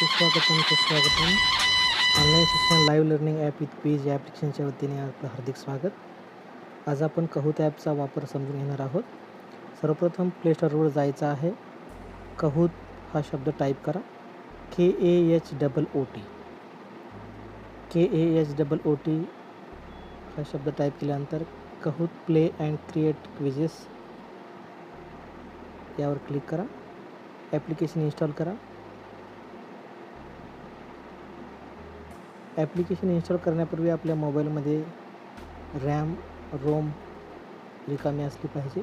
सुस्वागतम सुस्वागतम. ऑनलाईन शिक्षण live learning app with page या ॲप्लिकेशनच्या वतीने आपलं हार्दिक स्वागत. आज आपण कहूत ॲपचा वापर समजून घेणार आहोत. सर्वप्रथम प्ले स्टोअरवर जायचं आहे. कहूत हा शब्द टाईप करा. K A H double O T K A H double O T हा शब्द टाईप केल्यानंतर Kahoot play and create quizzes यावर क्लिक करा. ॲप्लिकेशन इन्स्टॉल करा. ॲप्लिकेशन इन्स्टॉल करण्यापूर्वी आपल्या मोबाईलमध्ये रॅम रोम रिकामी असली पाहिजे.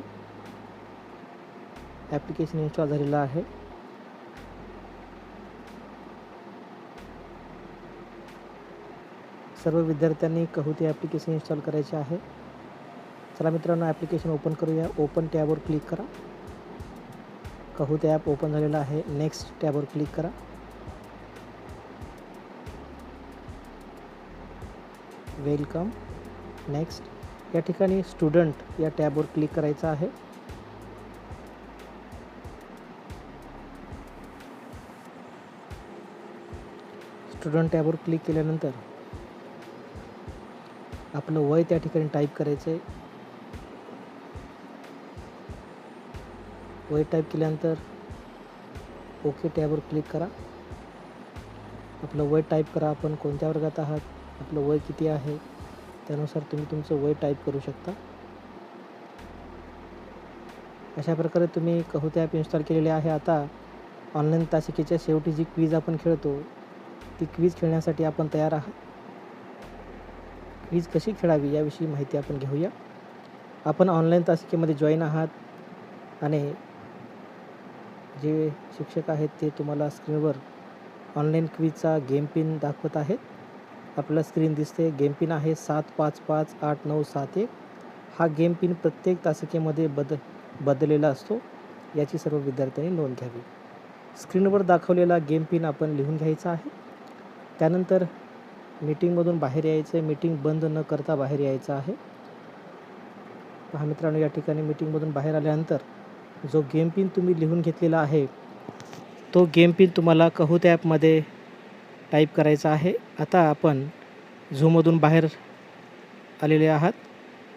ॲप्लिकेशन इन्स्टॉल झालेलं आहे. सर्व विद्यार्थ्यांनी कहूती ॲप्लिकेशन इन्स्टॉल करायचे आहे. चला मित्रांनो ॲप्लिकेशन ओपन करूया. ओपन टॅबवर क्लिक करा. कहूत ॲप ओपन झालेलं आहे. नेक्स्ट टॅबवर क्लिक करा. वेलकम. नेक्स्ट या ठिकाणी स्टुडंट या टॅबवर क्लिक करायचं आहे. स्टुडंट टॅबवर क्लिक केल्यानंतर आपलं वय त्या ठिकाणी टाईप करायचं आहे वय टाईप केल्यानंतर ओके टॅबवर क्लिक करा. आपलं वय टाईप करा आपण कोणत्या वर्गात आहात? आपलं वय किती आहे त्यानुसार तुम्ही तुमचं वय टाईप करू शकता. अशा प्रकारे तुम्ही कहूते ॲप इन्स्टॉल केलेले आहे. आता ऑनलाईन तासिकेच्या शेवटी जी क्वीज आपण खेळतो ती क्वीज खेळण्यासाठी आपण तयार आहात. क्वीज कशी खेळावी याविषयी माहिती आपण घेऊया. आपण ऑनलाईन तासिकेमध्ये जॉईन आहात आणि जे शिक्षक आहेत ते तुम्हाला स्क्रीनवर ऑनलाईन क्वीजचा गेम पिन दाखवत आहेत. आपल्याला स्क्रीन दिसते. गेम पिन आहे सात पाच पाच आठ नऊ सात एक. हा गेम पिन प्रत्येक तासिकेमध्ये बद बदललेला असतो. याची सर्व विद्यार्थ्यांनी नोंद घ्यावी. स्क्रीनवर दाखवलेला गेम पिन आपण लिहून घ्यायचा आहे. त्यानंतर मीटिंगमधून बाहेर यायचं आहे मीटिंग बंद न करता बाहेर यायचं आहे. पहा मित्रांनो या ठिकाणी मीटिंगमधून बाहेर आल्यानंतर जो गेम पिन तुम्ही लिहून घेतलेला आहे तो गेम पिन तुम्हाला कहूत ॲपमध्ये टाईप करायचा आहे. आता आपण झूममधून बाहेर आलेले आहात.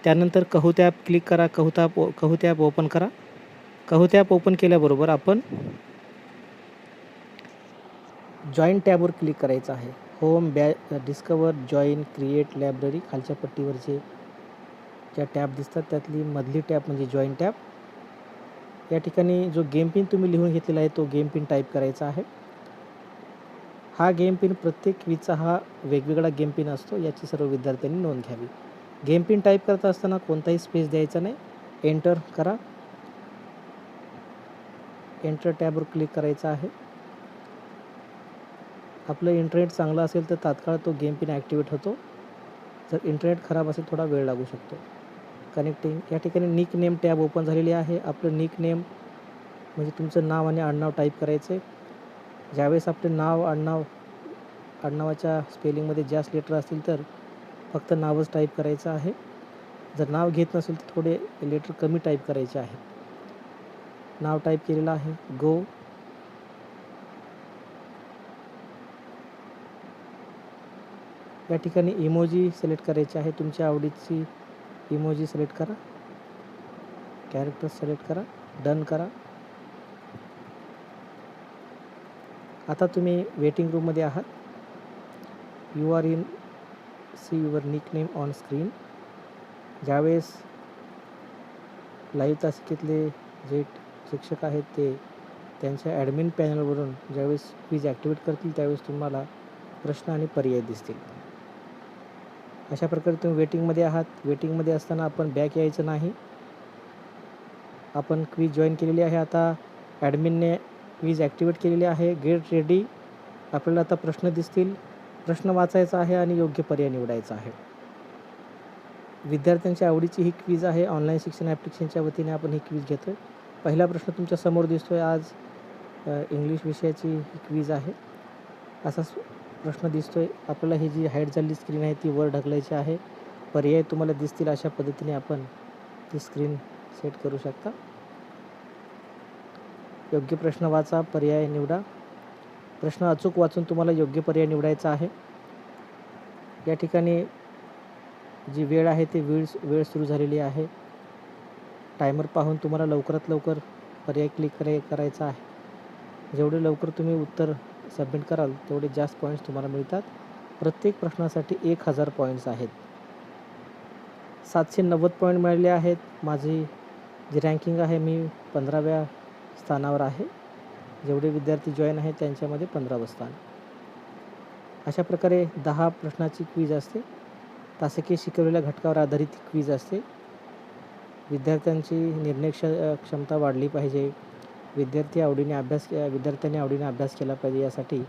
त्यानंतर कहूत ॲप क्लिक करा Kahoot app Kahoot app open करा. कहूत ॲप ओपन केल्याबरोबर आपण जॉईन टॅबवर क्लिक करायचं आहे. होम बॅ डिस्कवर जॉईन क्रिएट लायब्ररी खालच्या पट्टीवरचे ज्या टॅब दिसतात त्यातली मधली टॅब म्हणजे जॉईन टॅब या ठिकाणी जो गेम पिन तुम्ही लिहून घेतलेला आहे तो गेम पिन टाईप करायचा आहे. हा गेम पिन प्रत्येक वीचा हा वेगवेगळा गेम पिन असतो याची सर्व विद्यार्थ्यांनी नोंद घ्यावी. गेम पिन टाईप करत असताना कोणताही स्पेस द्यायचा नाही. एंटर करा. एंटर टॅबवर क्लिक करायचं आहे. आपलं इंटरनेट चांगलं असेल तर तात्काळ तो गेम पिन ॲक्टिवेट होतो. जर इंटरनेट खराब असेल थोडा वेळ लागू शकतो. कनेक्टिंग या ठिकाणी निक नेम टॅब ओपन झालेली आहे. आपलं निक नेम म्हणजे तुमचं नाव आणि आडनाव टाईप करायचं आहे ज्यावेळेस आपले नाव आडनाव आडनावाच्या स्पेलिंगमध्ये जास्त लेटर असतील तर फक्त नावच टाईप करायचं आहे. जर नाव घेत नसेल तर थोडे लेटर कमी टाईप करायचे आहेत. नाव टाईप केलेलं आहे. गो या ठिकाणी इमोजी सिलेक्ट करायची आहे. तुमच्या आवडीची इमोजी सिलेक्ट करा. कॅरेक्टर सिलेक्ट करा. डन करा. आता तुम्ही वेटिंग रूममध्ये आहात. You are in see your nickname on screen ज्यावेळेस लाईव्ह तासिकेतले जे शिक्षक आहेत ते त्यांच्या ॲडमिन पॅनलवरून ज्यावेळेस क्वीज ॲक्टिवेट करतील त्यावेळेस तुम्हाला प्रश्न आणि पर्याय दिसतील. अशा प्रकारे तुम्ही वेटिंगमध्ये आहात. वेटिंगमध्ये असताना आपण बॅक यायचं नाही. आपण क्वीज जॉईन केलेली आहे. आता ॲडमिनने वीज ॲक्टिवेट केलेली आहे. गेट रेडी आपल्याला आता प्रश्न दिसतील. प्रश्न वाचायचा आहे आणि योग्य पर्याय निवडायचा आहे. विद्यार्थ्यांच्या आवडीची ही क्वीज आहे. ऑनलाईन शिक्षण ॲप्लिकेशनच्या वतीने आपण ही क्वीज घेतो आहे पहिला प्रश्न तुमच्यासमोर दिसतो आहे आज इंग्लिश विषयाची ही क्वीज आहे. असा प्रश्न दिसतो आहे आपल्याला ही जी हाईट झालेली स्क्रीन आहे ती वर ढकलायची आहे. पर्याय तुम्हाला दिसतील अशा पद्धतीने आपण ती स्क्रीन सेट करू शकता. योग्य प्रश्न वाचा पर्याय निवडा. प्रश्न अचूक वाचून तुम्हाला योग्य पर्याय निवडायचा आहे. या ठिकाणी जी वेळ आहे ती वेळ वेळ सुरू झालेली आहे. टायमर पाहून तुम्हाला लवकरात लवकर पर्याय क्लिक करे करायचा आहे. जेवढे लवकर तुम्ही उत्तर सबमिट कराल तेवढे जास्त पॉईंट्स तुम्हाला मिळतात. प्रत्येक प्रश्नासाठी एक हजार पॉईंट्स आहेत. सातशे नव्वद पॉईंट मिळाले आहेत. माझी जी रँकिंग आहे मी पंधराव्या स्थानावर आहे. जेवढे विद्यार्थी जॉईन आहेत त्यांच्यामध्ये पंधरावं स्थान. अशा प्रकारे दहा प्रश्नाची क्वीज असते. तासकीय शिकवलेल्या घटकावर आधारित क्वीज असते. विद्यार्थ्यांची निर्णय क्ष क्षमता वाढली पाहिजे. विद्यार्थी आवडीने अभ्यास विद्यार्थ्यांनी आवडीने अभ्यास केला पाहिजे यासाठी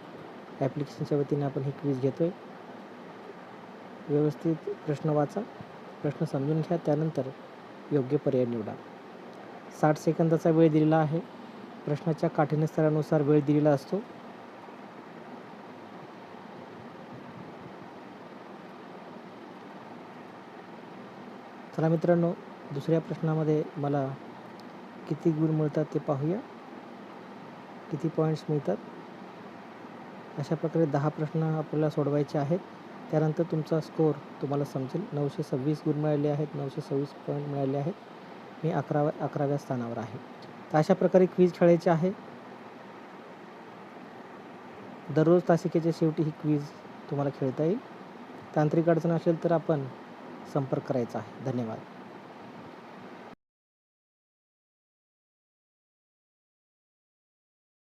ॲप्लिकेशनच्या वतीने आपण ही क्वीज घेतो आहे व्यवस्थित प्रश्न वाचा. प्रश्न समजून घ्या. त्यानंतर योग्य पर्याय निवडा. साठ सेकंदाचा वेळ दिलेला आहे. प्रश्नाच्या काठीण्य स्तरानुसार वेळ दिलेला असतो. चला मित्रांनो दुसऱ्या प्रश्नामध्ये मला किती गुण मिळतात ते पाहूया. किती पॉईंट्स मिळतात? अशा प्रकारे दहा प्रश्न आपल्याला सोडवायचे आहेत. त्यानंतर तुमचा स्कोअर तुम्हाला समजेल. नऊशे सव्वीस गुण मिळाले आहेत नऊशे सव्वीस पॉईंट मिळाले आहेत. मी अकराव्या अकराव्या स्थानावर आहे. तर अशा प्रकारे क्वीज खेळायचे आहे. दररोज तासिकेच्या शेवटी ही क्वीज तुम्हाला खेळता येईल. तांत्रिक अडचण असेल तर आपण संपर्क करायचा आहे. धन्यवाद.